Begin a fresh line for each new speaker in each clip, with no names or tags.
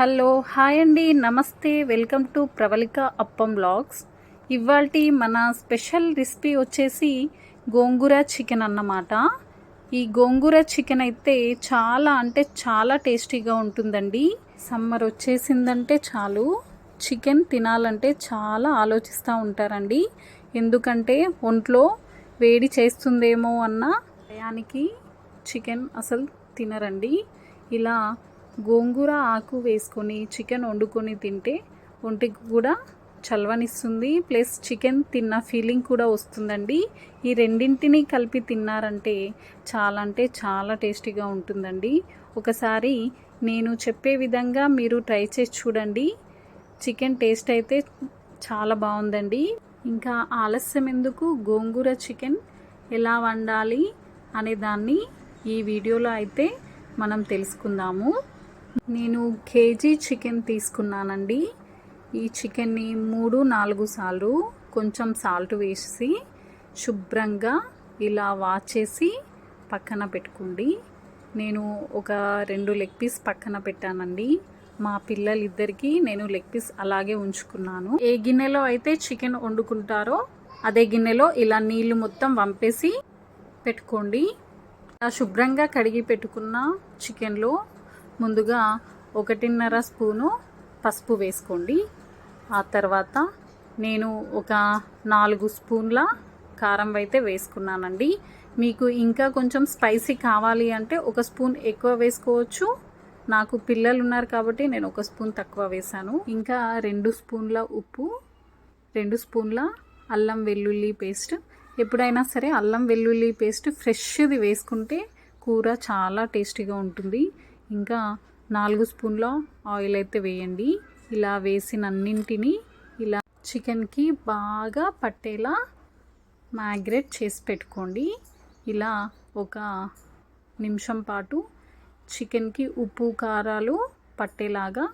Hello hi అండి namaste welcome to Pravalika Appam blogs ఇవాల్టి మన స్పెషల్ రెసిపీ వచ్చేసి గోంగూర చికెన్ అన్నమాట. ఈ గోంగూర చికెన్ అయితే చాలా అంటే చాలా టేస్టీగా ఉంటుందండి. సమ్మర్ వచ్చేసిందంటే చాలు. చికెన్ తినాలంటే చాలా ఆలోచిస్తూ ఉంటారండి. ఎందుకంటే ఒంట్లో వేడి చేస్తుందేమో అన్న భయానికి చికెన్ అసలు తినరండి. ఇలా గోంగూర ఆకు వేసుకొని చికెన్ వండుకొని తింటే ఒంటికి కూడా చలవనిస్తుంది. ప్లస్ చికెన్ తిన్న ఫీలింగ్ కూడా వస్తుందండి. ఈ రెండింటిని కలిపి తిన్నారంటే చాలా అంటే చాలా టేస్టీగా ఉంటుందండి. ఒకసారి నేను చెప్పే విధంగా మీరు ట్రై చేసి చూడండి. చికెన్ టేస్ట్ అయితే చాలా బాగుందండి. ఇంకా ఆలస్యం ఎందుకు? గోంగూర చికెన్ ఎలా వండాలి అనే దాన్ని ఈ వీడియోలో అయితే మనం తెలుసుకుందాము. నేను కేజీ చికెన్ తీసుకున్నానండి. ఈ చికెన్ని మూడు నాలుగు సార్లు కొంచెం సాల్ట్ వేసి శుభ్రంగా ఇలా వాష్ చేసి పక్కన పెట్టుకోండి. నేను ఒక రెండు లెగ్ పీస్ పక్కన పెట్టానండి. మా పిల్లలిద్దరికీ నేను లెగ్ పీస్ అలాగే ఉంచుకున్నాను. ఏ గిన్నెలో అయితే చికెన్ వండుకుంటారో అదే గిన్నెలో ఇలా నీళ్ళు మొత్తం వంపేసి పెట్టుకోండి. శుభ్రంగా కడిగి పెట్టుకున్న చికెన్లో ముందుగా ఒకటిన్నర స్పూను పసుపు వేసుకోండి. ఆ తర్వాత నేను ఒక నాలుగు స్పూన్ల కారం అయితే వేసుకున్నానండి. మీకు ఇంకా కొంచెం స్పైసీ కావాలి అంటే ఒక స్పూన్ ఎక్కువ వేసుకోవచ్చు. నాకు పిల్లలు ఉన్నారు కాబట్టి నేను ఒక స్పూన్ తక్కువ వేశాను. ఇంకా రెండు స్పూన్ల ఉప్పు రెండు స్పూన్ల అల్లం వెల్లుల్లి పేస్ట్. ఎప్పుడైనా సరే అల్లం వెల్లుల్లి పేస్ట్ ఫ్రెష్ది వేసుకుంటే కూర చాలా టేస్టీగా ఉంటుంది. ఇంకా నాలుగు స్పూన్ల ఆయిల్ అయితే వేయండి. ఇలా వేసిన అన్నింటినీ ఇలా చికెన్కి బాగా పట్టేలా మ్యాగ్రేట్ చేసి పెట్టుకోండి. ఇలా ఒక నిమిషం పాటు చికెన్కి ఉప్పు కారాలు పట్టేలాగా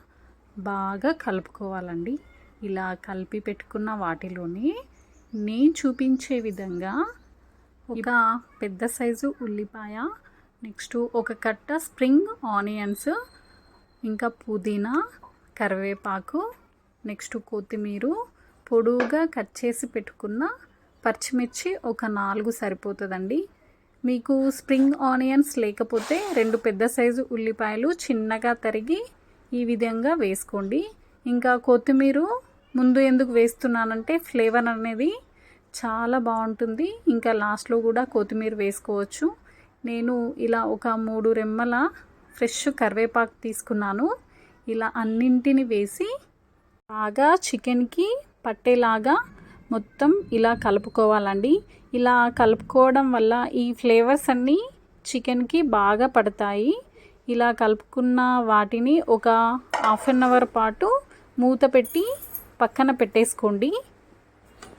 బాగా కలుపుకోవాలండి. ఇలా కలిపి పెట్టుకున్న వాటిలోనే నేను చూపించే విధంగా ఒక పెద్ద సైజు ఉల్లిపాయ నెక్స్ట్ ఒక కట్ట స్ప్రింగ్ ఆనియన్స్ ఇంకా పుదీనా కరివేపాకు నెక్స్ట్ కొత్తిమీర పొడువుగా కట్ చేసి పెట్టుకున్న పచ్చిమిర్చి ఒక నాలుగు సరిపోతుందండి. మీకు స్ప్రింగ్ ఆనియన్స్ లేకపోతే రెండు పెద్ద సైజు ఉల్లిపాయలు చిన్నగా తరిగి ఈ విధంగా వేసుకోండి. ఇంకా కొత్తిమీర ముందు ఎందుకు వేస్తున్నానంటే ఫ్లేవర్ అనేది చాలా బాగుంటుంది. ఇంకా లాస్ట్లో కూడా కొత్తిమీర వేసుకోవచ్చు. నేను ఇలా ఒక మూడు రెమ్మల ఫ్రెష్ కరివేపాకు తీసుకున్నాను. ఇలా అన్నింటిని వేసి బాగా చికెన్కి పట్టేలాగా మొత్తం ఇలా కలుపుకోవాలండి. ఇలా కలుపుకోవడం వల్ల ఈ ఫ్లేవర్స్ అన్నీ చికెన్కి బాగా పడతాయి. ఇలా కలుపుకున్న వాటిని ఒక హాఫ్ అన్ అవర్ పాటు మూత పెట్టి పక్కన పెట్టేసుకోండి.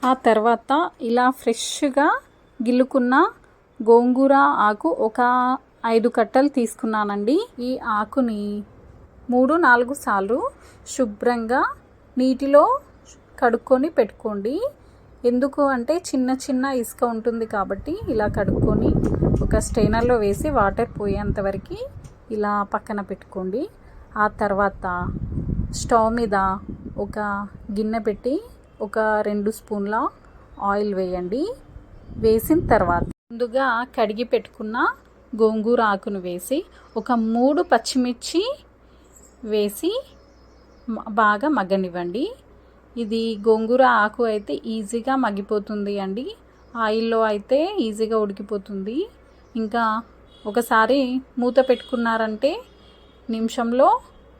ఆ తర్వాత ఇలా ఫ్రెష్గా గిల్లుకున్న గోంగూర ఆకు ఒక ఐదు కట్టలు తీసుకున్నానండి. ఈ ఆకుని మూడు నాలుగు సార్లు శుభ్రంగా నీటిలో కడుక్కొని పెట్టుకోండి. ఎందుకు అంటే చిన్న చిన్న ఇసుక ఉంటుంది కాబట్టి ఇలా కడుక్కొని ఒక స్టెయినర్లో వేసి వాటర్ పోయేంత వరకు ఇలా పక్కన పెట్టుకోండి. ఆ తర్వాత స్టవ్ మీద ఒక గిన్నె పెట్టి ఒక రెండు స్పూన్ల ఆయిల్ వేయండి. వేసిన తర్వాత ముందుగా కడిగి పెట్టుకున్న గోంగూర ఆకును వేసి ఒక మూడు పచ్చిమిర్చి వేసి బాగా మగ్గనివ్వండి. ఇది గోంగూర ఆకు అయితే ఈజీగా మగ్గిపోతుంది అండి. ఆయిల్లో అయితే ఈజీగా ఉడికిపోతుంది. ఇంకా ఒకసారి మూత పెట్టుకున్నారంటే నిమిషంలో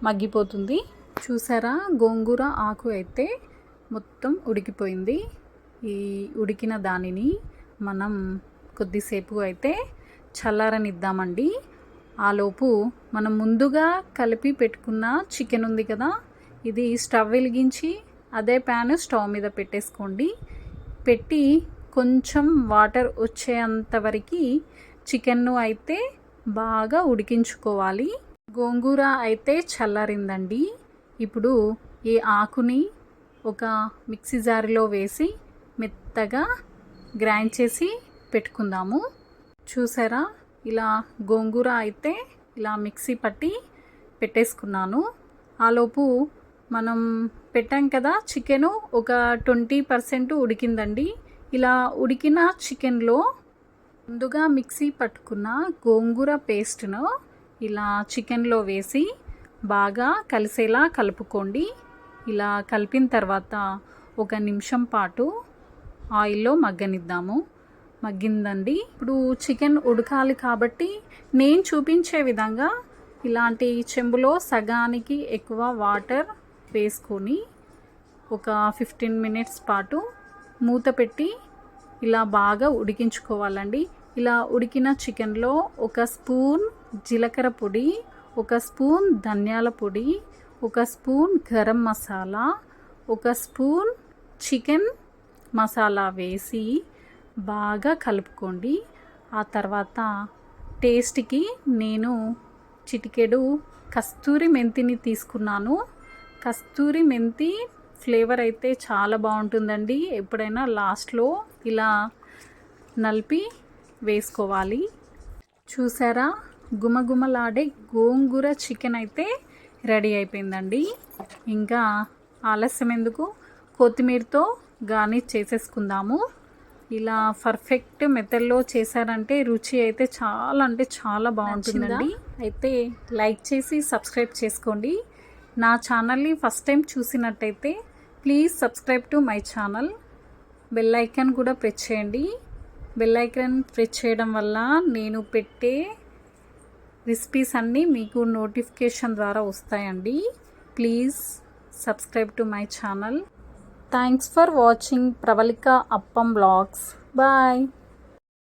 మగ్గిపోతుంది. చూసారా? గోంగూర ఆకు అయితే మొత్తం ఉడికిపోయింది. ఈ ఉడికిన దానిని మనం కొద్దిసేపు అయితే చల్లారనిద్దామండి. ఆలోపు మనం ముందుగా కలిపి పెట్టుకున్న చికెన్ ఉంది కదా ఇది స్టవ్ వెలిగించి అదే ప్యాన్ స్టవ్ మీద పెట్టేసుకోండి. పెట్టి కొంచెం వాటర్ వచ్చేంత వరకు చికెన్ను అయితే బాగా ఉడికించుకోవాలి. గోంగూర అయితే చల్లారిందండి. ఇప్పుడు ఈ ఆకుని ఒక మిక్సీ జారిలో వేసి మెత్తగా గ్రైండ్ చేసి పెట్టుకుందాము. చూసారా? ఇలా గోంగూర అయితే ఇలా మిక్సీ పట్టి పెట్టేసుకున్నాను. ఆలోపు మనం పెట్టాం కదా చికెను ఒక ట్వంటీ పర్సెంట్ ఉడికిందండి. ఇలా ఉడికిన చికెన్లో ముందుగా మిక్సీ పట్టుకున్న గోంగూర పేస్ట్ను ఇలా చికెన్లో వేసి బాగా కలిసేలా కలుపుకోండి. ఇలా కలిపిన తర్వాత ఒక నిమిషం పాటు ఆయిల్లో మగ్గనిద్దాము. మగ్గిందండి. ఇప్పుడు చికెన్ ఉడకాలి కాబట్టి నేను చూపించే విధంగా ఇలాంటి చెంబులో సగానికి ఎక్కువ వాటర్ వేసుకొని ఒక ఫిఫ్టీన్ మినిట్స్ పాటు మూత పెట్టి ఇలా బాగా ఉడికించుకోవాలండి. ఇలా ఉడికిన చికెన్లో ఒక స్పూన్ జీలకర్ర పొడి ఒక స్పూన్ ధనియాల పొడి ఒక స్పూన్ గరం మసాలా ఒక స్పూన్ చికెన్ మసాలా వేసి బాగా కలుపుకోండి. ఆ తర్వాత టేస్ట్కి నేను చిటికెడు కస్తూరి మెంతిని తీసుకున్నాను. కస్తూరి మెంతి ఫ్లేవర్ అయితే చాలా బాగుంటుందండి. ఎప్పుడైనా లాస్ట్లో ఇలా నలిపి వేసుకోవాలి. చూసారా? గుమగుమలాడే గోంగూర చికెన్ అయితే రెడీ అయిపోయిందండి. ఇంకా ఆలస్యం ఎందుకు? కొత్తిమీరతో గార్నిష్ చేసేసుకుందాము. ఇలా పర్ఫెక్ట్ మెథడ్లో చేశారంటే రుచి అయితే చాలా అంటే చాలా బాగుంటుందండి. అయితే లైక్ చేసి సబ్స్క్రైబ్ చేసుకోండి. నా ఛానల్ని ఫస్ట్ టైం చూసినట్టయితే please subscribe to my channel. Bell icon కూడా ప్రెస్ చేయండి. బెల్ ఐకాన్ ప్రెస్ చేయడం వల్ల నేను పెట్టే రెసిపీస్ అన్నీ మీకు నోటిఫికేషన్ ద్వారా వస్తాయండి. Please subscribe to my channel. Thanks for watching Pravalika Appam vlogs bye